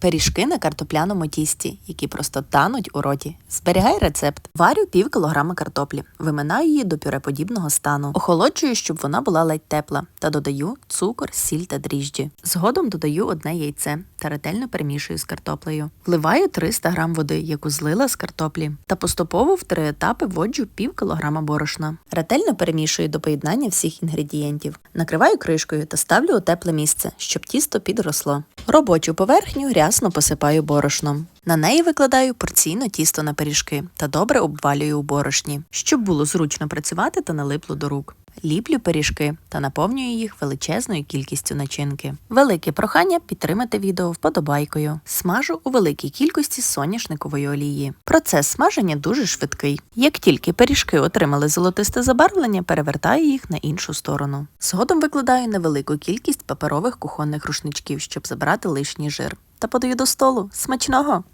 Пиріжки на картопляному тісті, які просто тануть у роті. Зберігай рецепт. Варю пів кілограма картоплі. Виминаю її до пюреподібного стану. Охолоджую, щоб вона була ледь тепла, та додаю цукор, сіль та дріжджі. Згодом додаю одне яйце та ретельно перемішую з картоплею. Вливаю 300 грам води, яку злила з картоплі, та поступово в три етапи вводжу пів кілограма борошна. Ретельно перемішую до поєднання всіх інгредієнтів. Накриваю кришкою та ставлю у тепле місце, щоб тісто підросло. Робочу поверхню рясно посипаю борошном. На неї викладаю порційно тісто на пиріжки та добре обвалюю у борошні, щоб було зручно працювати та не липло до рук. Ліплю пиріжки та наповнюю їх величезною кількістю начинки. Велике прохання підтримати відео вподобайкою. Смажу у великій кількості соняшникової олії. Процес смаження дуже швидкий. Як тільки пиріжки отримали золотисте забарвлення, перевертаю їх на іншу сторону. Згодом викладаю невелику кількість паперових кухонних рушничків, щоб забрати лишній жир. Та подаю до столу. Смачного!